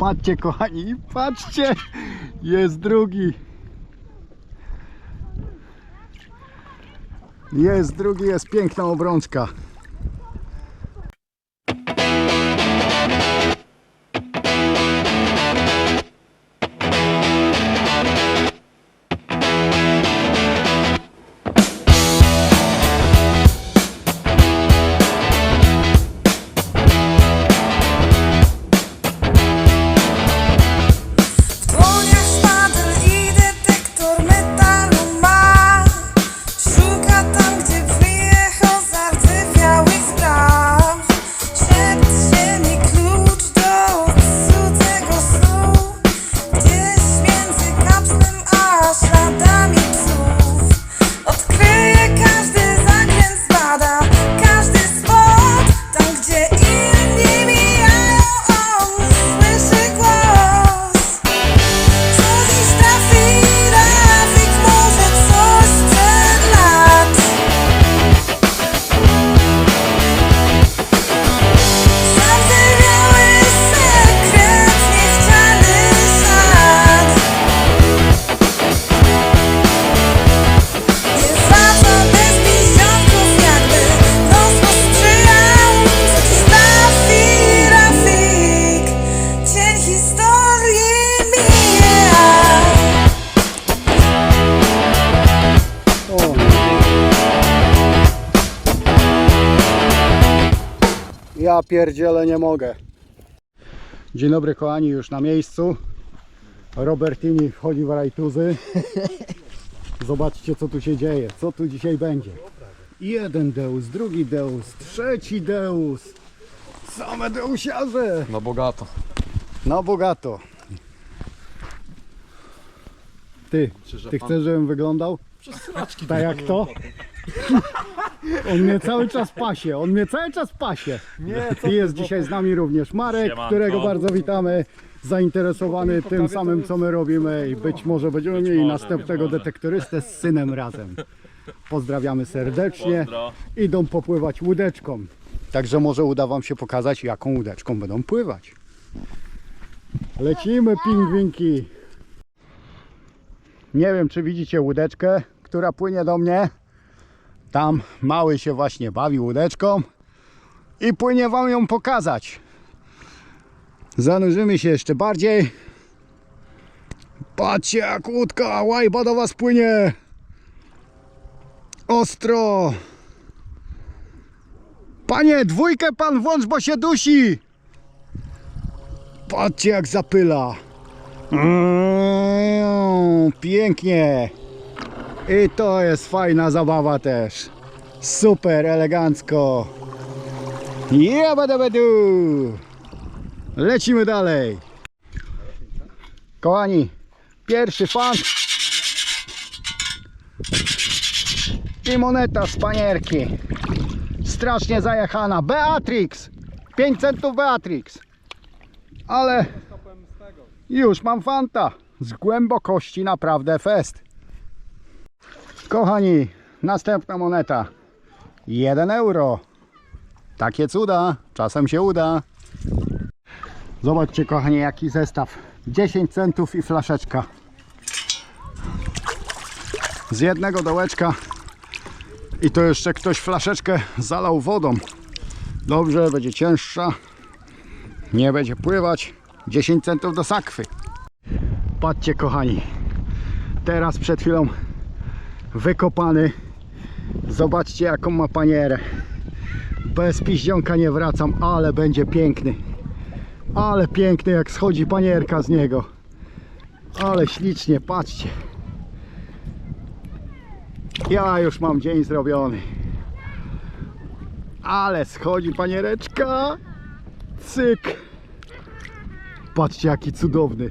Patrzcie kochani, patrzcie! Jest drugi. Jest drugi, jest piękna obrączka. Ja pierdzielę nie mogę. Dzień dobry kochani, już na miejscu. Robertini wchodzi w rajtuzy. Zobaczcie co tu się dzieje, co tu dzisiaj będzie. Jeden deus, drugi deus, trzeci deus. Same deusiarze. Na bogato. Na bogato. Ty, ty chcesz, żebym wyglądał? Tak jak to? On mnie cały czas pasie, on mnie cały czas pasie. I jest dzisiaj z nami również Marek, Siemanko. którego bardzo witamy. Zainteresowany tym samym, co my robimy i być może będziemy mieli może, następnego być może. detektorystę z synem razem. Pozdrawiamy serdecznie. Pozdro. Idą popływać łódeczką. Także może uda Wam się pokazać, jaką łódeczką będą pływać. Lecimy, pingwinki. Nie wiem, czy widzicie łódeczkę, która płynie do mnie. Tam mały się właśnie bawi łódeczką i płynie Wam ją pokazać. Zanurzymy się jeszcze bardziej. Patrzcie, jak łódka łajba do Was płynie. Ostro. Panie, dwójkę pan włącz, bo się dusi. Patrzcie, jak zapyla. Mm, Pięknie. I to jest fajna zabawa też. Super, elegancko. Jebadebedu. Lecimy dalej. Kochani, pierwszy fan. I moneta z panierki. Strasznie zajechana. Beatrix. 5 centów Beatrix. Ale już mam fanta. Z głębokości naprawdę fest. Kochani, następna moneta. 1 euro. Takie cuda. Czasem się uda. Zobaczcie kochani jaki zestaw. 10 centów i flaszeczka. Z jednego dołeczka. I to jeszcze ktoś flaszeczkę zalał wodą. Dobrze, będzie cięższa. Nie będzie pływać. 10 centów do sakwy. Patrzcie kochani. Teraz przed chwilą wykopany. Zobaczcie jaką ma panierę. Bez piździonka nie wracam, ale będzie piękny. Ale piękny jak schodzi panierka z niego. Ale ślicznie, patrzcie. Ja już mam dzień zrobiony. Ale schodzi paniereczka. Cyk. Patrzcie jaki cudowny.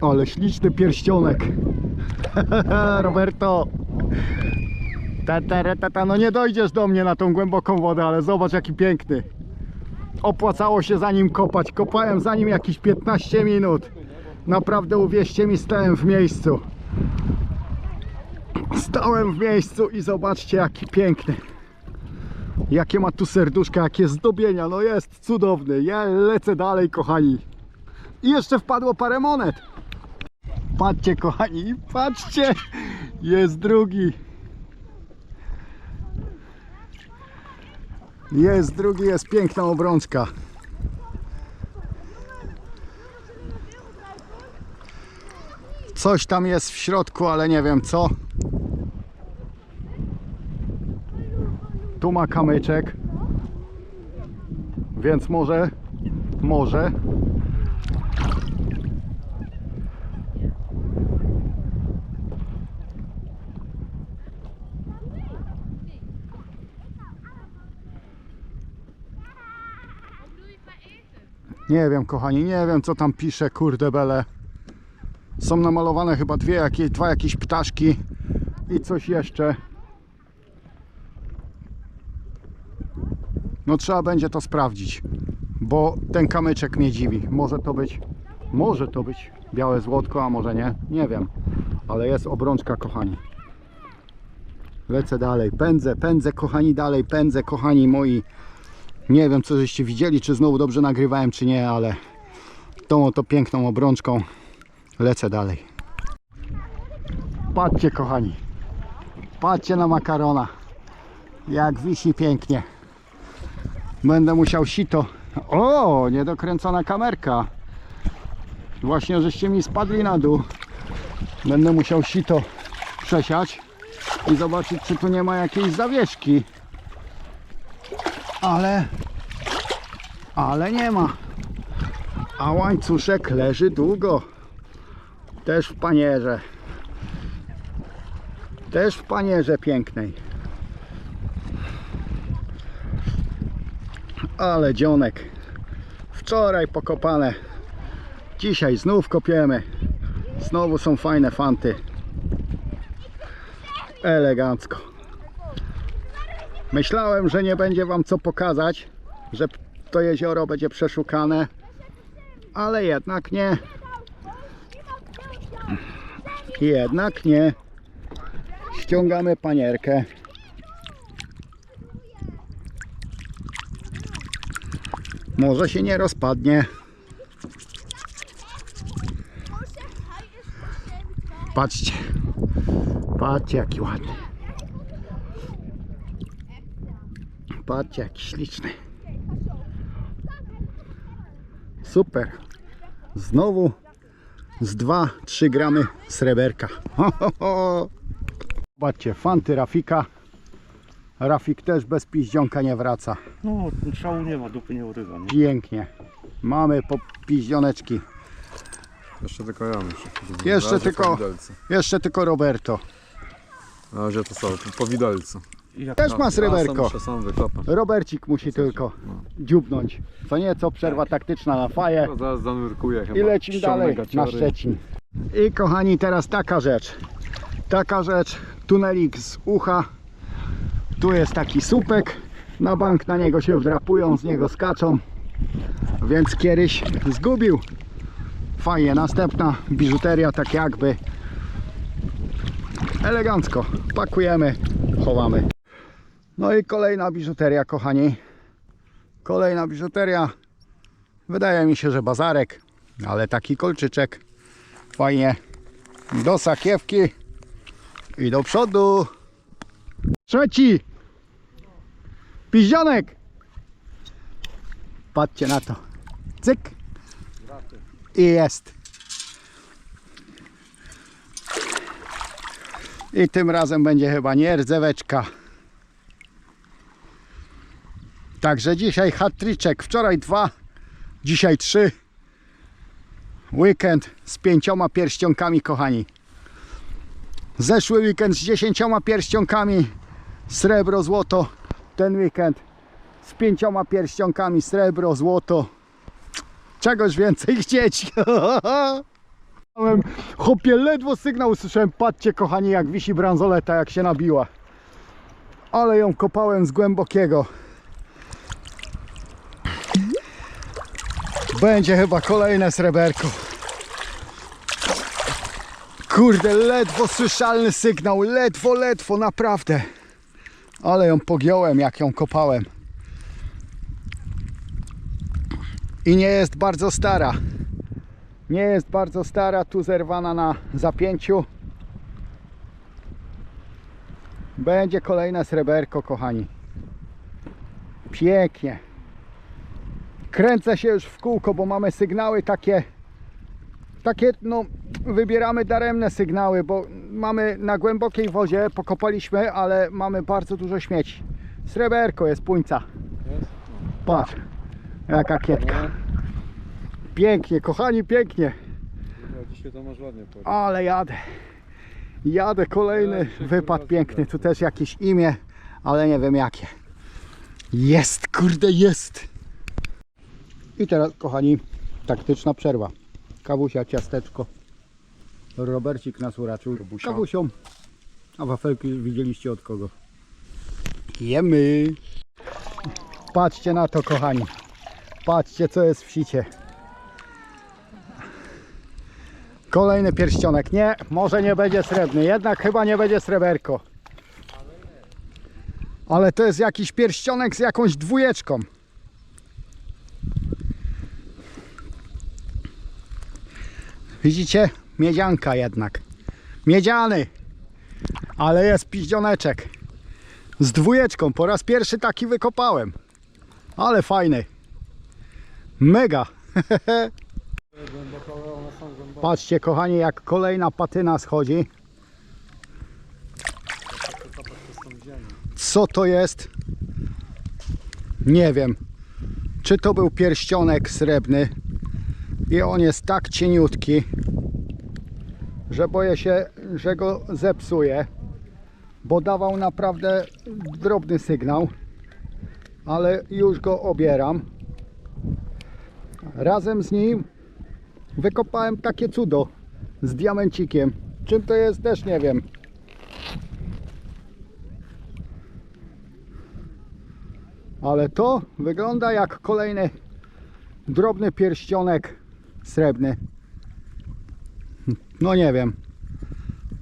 Ale śliczny pierścionek. Roberto. Ta, ta, ta, ta, no nie dojdziesz do mnie na tą głęboką wodę, ale zobacz jaki piękny. Opłacało się za nim kopać. Kopałem za nim jakieś 15 minut. Naprawdę uwierzcie mi, stałem w miejscu. Stałem w miejscu i zobaczcie jaki piękny. Jakie ma tu serduszka, jakie zdobienia. No jest cudowny. Ja lecę dalej, kochani. I jeszcze wpadło parę monet. Patrzcie kochani, patrzcie. Jest drugi. Jest drugi, jest piękna obrączka. Coś tam jest w środku, ale nie wiem co. Tu ma kamyczek. Więc może, może. Nie wiem, kochani, nie wiem co tam pisze, kurde bele. Są namalowane chyba dwie jakieś, dwa jakieś ptaszki i coś jeszcze. No trzeba będzie to sprawdzić, bo ten kamyczek mnie dziwi. Może to być, może to być białe złotko, a może nie, nie wiem. Ale jest obrączka, kochani. Lecę dalej, pędzę, pędzę, kochani, dalej, pędzę, kochani moi. Nie wiem, co żeście widzieli, czy znowu dobrze nagrywałem, czy nie, ale tą oto piękną obrączką lecę dalej. Patrzcie, kochani. Patrzcie na makarona. Jak wisi pięknie. Będę musiał sito. O, niedokręcona kamerka. Właśnie, żeście mi spadli na dół. Będę musiał sito przesiać i zobaczyć, czy tu nie ma jakiejś zawieszki. Ale, ale nie ma. A łańcuszek leży długo. Też w panierze. Też w panierze pięknej. Ale dzionek. Wczoraj pokopane. Dzisiaj znów kopiemy. Znowu są fajne fanty. Elegancko. Myślałem, że nie będzie wam co pokazać, że to jezioro będzie przeszukane, ale jednak nie. Jednak nie. Ściągamy panierkę. Może się nie rozpadnie. Patrzcie. Patrzcie jaki ładny. Patrzcie jaki śliczny. Super. Znowu z 2-3 gramy sreberka. Ho, ho, ho. Zobaczcie, fanty Rafika. Rafik też bez piździonka nie wraca. No, szału nie ma, dupy nie urywa, nie? Pięknie. Mamy po piździoneczki. Jeszcze tylko ja muszę. Jeszcze tylko-. Jeszcze tylko Roberto. Na razie to są, po widelcu. Jak Też No, ma Ja sreberko. sam muszę sam wykopać. Robercik musi tylko No. dziubnąć. Co nieco przerwa taktyczna na faję. No, zaraz zanurkuję chyba. I lecimy Ściągnę dalej na gaciory. Szczecin. I kochani, teraz taka rzecz. Taka rzecz, tunelik z ucha. Tu jest taki słupek. Na bank na niego się wdrapują, z niego skaczą. Więc kiedyś zgubił. Fajnie, następna biżuteria tak jakby. Elegancko. Pakujemy, chowamy. No i kolejna biżuteria, kochani. Kolejna biżuteria. Wydaje mi się, że bazarek, ale taki kolczyczek. Fajnie. Do sakiewki i do przodu. Trzeci. Piździonek. Patrzcie na to. Cyk. I jest. I tym razem będzie chyba nie rdzeweczka. Także dzisiaj hat-triczek. Wczoraj dwa, dzisiaj trzy. Weekend z pięcioma pierścionkami, kochani. Zeszły weekend z dziesięcioma pierścionkami, srebro, złoto. Ten weekend z pięcioma pierścionkami, srebro, złoto. Czegoś więcej chcieć. Chopie, ledwo sygnał usłyszałem. Patrzcie, kochani, jak wisi bransoleta, jak się nabiła. Ale ją kopałem z głębokiego. Będzie chyba kolejne sreberko. Kurde, ledwo słyszalny sygnał, ledwo, ledwo, naprawdę. Ale ją pogiąłem, jak ją kopałem. I nie jest bardzo stara. Nie jest bardzo stara, tu zerwana na zapięciu. Będzie kolejne sreberko, kochani. Pięknie. Kręcę się już w kółko, bo mamy sygnały takie takie, no, wybieramy daremne sygnały, bo mamy na głębokiej wodzie, pokopaliśmy, ale mamy bardzo dużo śmieci. Sreberko jest puńca. Patrz, jaka kietka. Pięknie, kochani, pięknie. Dzisiaj to masz ładnie. Ale jadę. Jadę kolejny wypad piękny. Tu też jakieś imię, ale nie wiem jakie. Jest, kurde, jest. I teraz, kochani, taktyczna przerwa. Kawusia, ciasteczko. Robercik nas uraczył kawusią. A wafelki widzieliście od kogo? Jemy. Patrzcie na to, kochani. Patrzcie, co jest w sicie. Kolejny pierścionek. Nie, może nie będzie srebrny. Jednak chyba nie będzie sreberko. Ale to jest jakiś pierścionek z jakąś dwójeczką. Widzicie? Miedzianka jednak. Miedziany. Ale jest piździoneczek. Z dwójeczką. Po raz pierwszy taki wykopałem. Ale fajny. Mega. Patrzcie kochani jak kolejna patyna schodzi. Co to jest? Nie wiem. Czy to był pierścionek srebrny i on jest tak cieniutki, że boję się, że go zepsuje, bo dawał naprawdę drobny sygnał, ale już go obieram. Razem z nim wykopałem takie cudo z diamencikiem. Czym to jest też nie wiem. Ale to wygląda jak kolejny drobny pierścionek srebrny. No nie wiem.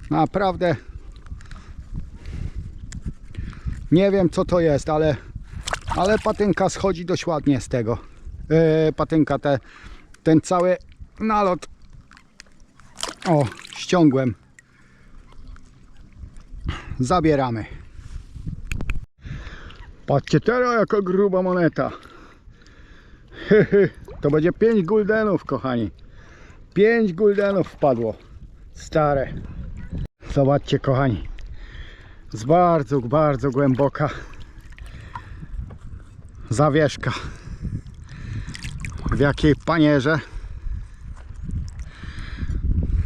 Naprawdę nie wiem co to jest, ale ale patynka schodzi dość ładnie z tego. Yy, patynka te, ten cały nalot. O, ściągłem. Zabieramy. Patrzcie teraz jaka gruba moneta. To będzie 5 guldenów, kochani. 5 guldenów wpadło. Stare. Zobaczcie, kochani. Z bardzo, bardzo głęboka zawieszka. W jakiej panierze?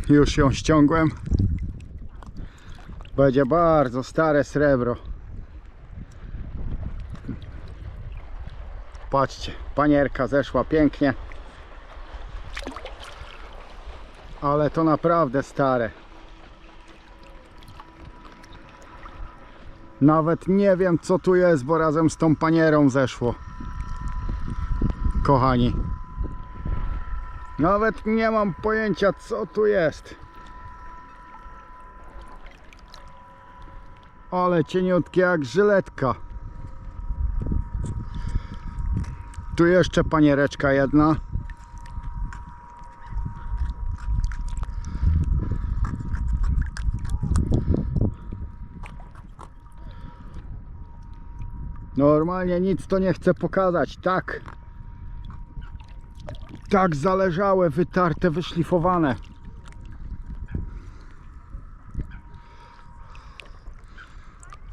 Już ją ściągłem. Będzie bardzo stare srebro. Patrzcie, panierka zeszła pięknie. Ale to naprawdę stare. Nawet nie wiem co tu jest, bo razem z tą panierą zeszło. Kochani. Nawet nie mam pojęcia co tu jest. Ale cieniutkie jak żyletka. Tu jeszcze paniereczka jedna. Normalnie nic to nie chcę pokazać. Tak. Tak zależałe, wytarte, wyszlifowane.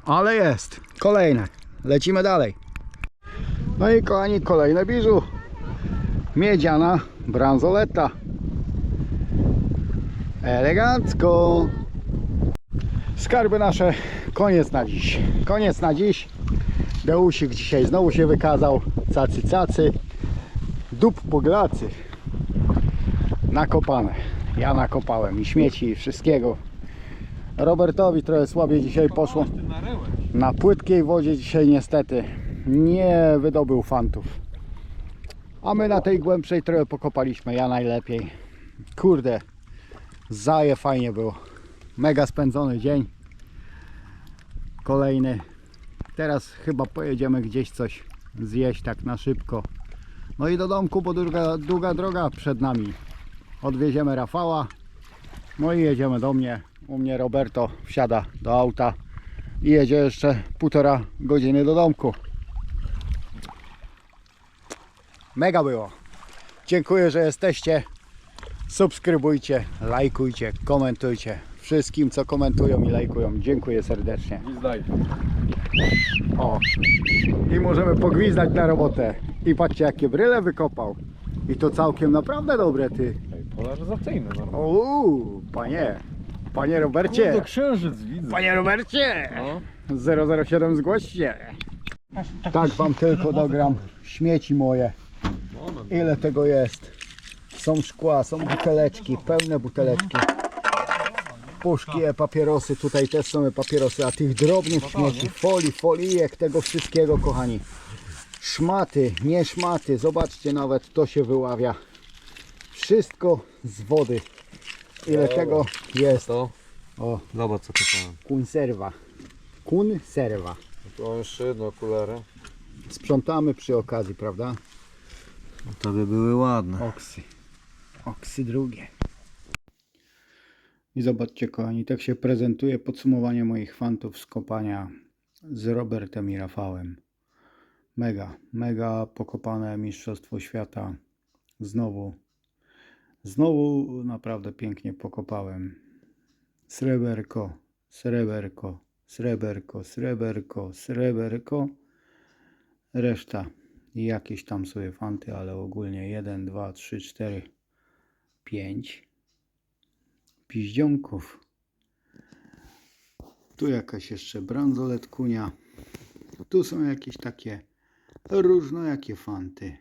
Ale jest. Kolejne. Lecimy dalej. No i kochani, kolejne biżu. Miedziana bransoleta. Elegancko. Skarby nasze, koniec na dziś. Koniec na dziś. Deusik dzisiaj znowu się wykazał. Cacy, cacy. Dup po glacy. Nakopane. Ja nakopałem i śmieci i wszystkiego. Robertowi trochę słabiej dzisiaj poszło. Na płytkiej wodzie dzisiaj niestety nie wydobył fantów. A my na tej głębszej trochę pokopaliśmy, ja najlepiej. Kurde, zaje fajnie było. Mega spędzony dzień. Kolejny. Teraz chyba pojedziemy gdzieś coś zjeść tak na szybko. No i do domku, bo długa, długa droga przed nami. odwieziemy Rafała. No i jedziemy do mnie. U mnie Roberto wsiada do auta i jedzie jeszcze półtora godziny do domku. Mega było. Dziękuję, że jesteście. Subskrybujcie, lajkujcie, komentujcie. Wszystkim, co komentują i lajkują. Dziękuję serdecznie. Gwizdaj. O. I możemy pogwizdać na robotę. I patrzcie, jakie bryle wykopał. I to całkiem naprawdę dobre, ty. Ej, normalnie. Uuu, panie. Panie Robercie. Kurde, księżyc widzę. Panie Robercie. No. 007 zgłoście. Tak wam tylko dogram śmieci moje. No, no. Ile tego jest? Są szkła, są buteleczki, pełne buteleczki. Puszki, e, papierosy, tutaj też są e, papierosy, a tych drobnych śmieci, folii, folijek, tego wszystkiego, kochani. Szmaty, nie szmaty, zobaczcie nawet, to się wyławia. Wszystko z wody. Ile tego jest? To? O, Zobacz co kupałem. kunserwa. Kunserwa. Tu mam jeszcze jedno okulary. Sprzątamy przy okazji, prawda? To by były ładne. Oksy. Oksy drugie. I zobaczcie kochani, tak się prezentuje podsumowanie moich fantów z kopania z Robertem i Rafałem. Mega, mega pokopane Mistrzostwo Świata. Znowu, znowu naprawdę pięknie pokopałem. Sreberko, sreberko, sreberko, sreberko, sreberko. Reszta jakieś tam sobie fanty, ale ogólnie 1, 2, 3, 4, 5 piździonków. Tu jakaś jeszcze bransoletkunia. Tu są jakieś takie różnojakie fanty.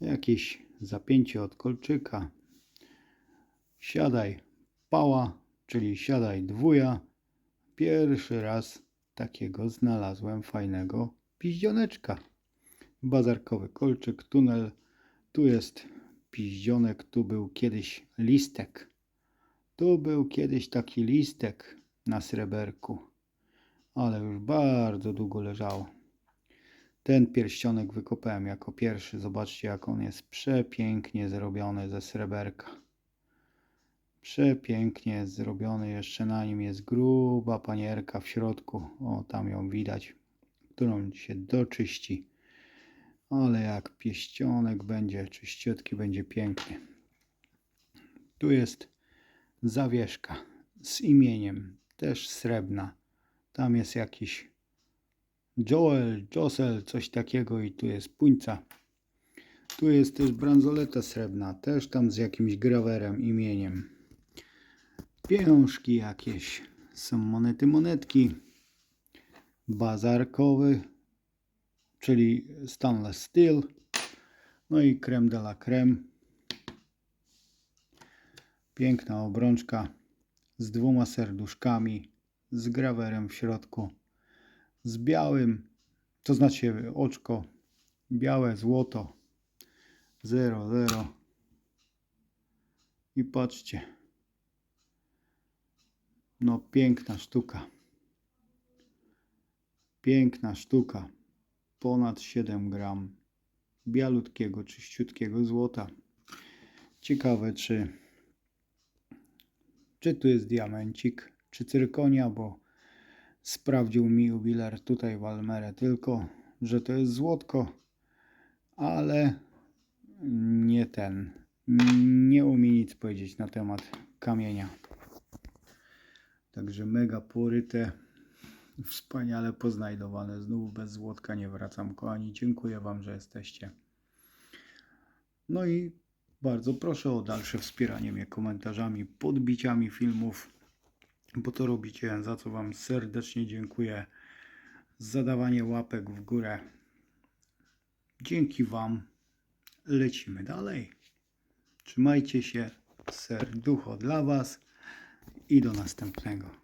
Jakieś zapięcie od kolczyka. Siadaj pała, czyli siadaj dwuja. Pierwszy raz takiego znalazłem fajnego piździoneczka. Bazarkowy kolczyk, tunel. Tu jest piździonek, tu był kiedyś listek. Tu był kiedyś taki listek na sreberku, ale już bardzo długo leżało. Ten pierścionek wykopałem jako pierwszy. Zobaczcie, jak on jest przepięknie zrobiony ze sreberka. Przepięknie zrobiony. Jeszcze na nim jest gruba panierka w środku. O, tam ją widać, którą się doczyści. Ale jak pieścionek będzie, czyściutki, będzie piękny. Tu jest zawieszka z imieniem, też srebrna. Tam jest jakiś Joel, Josel, coś takiego i tu jest puńca. Tu jest też bransoleta srebrna, też tam z jakimś grawerem, imieniem. Pieniążki jakieś, są monety, monetki. Bazarkowy, czyli stainless steel. No i creme de la creme. Piękna obrączka z dwoma serduszkami, z grawerem w środku, z białym, to znaczy oczko, białe złoto 00. I patrzcie. No piękna sztuka. Piękna sztuka. Ponad 7 gram bialutkiego, czyściutkiego złota. Ciekawe, czy, czy tu jest diamencik, czy cyrkonia, bo sprawdził mi jubiler tutaj w tylko, że to jest złotko, ale nie ten. Nie umie nic powiedzieć na temat kamienia. Także mega poryte, wspaniale poznajdowane. Znów bez złotka nie wracam, kochani. Dziękuję Wam, że jesteście. No i bardzo proszę o dalsze wspieranie mnie komentarzami, podbiciami filmów, bo to robicie, za co Wam serdecznie dziękuję. Zadawanie łapek w górę. Dzięki Wam lecimy dalej. Trzymajcie się, serducho dla Was i do następnego.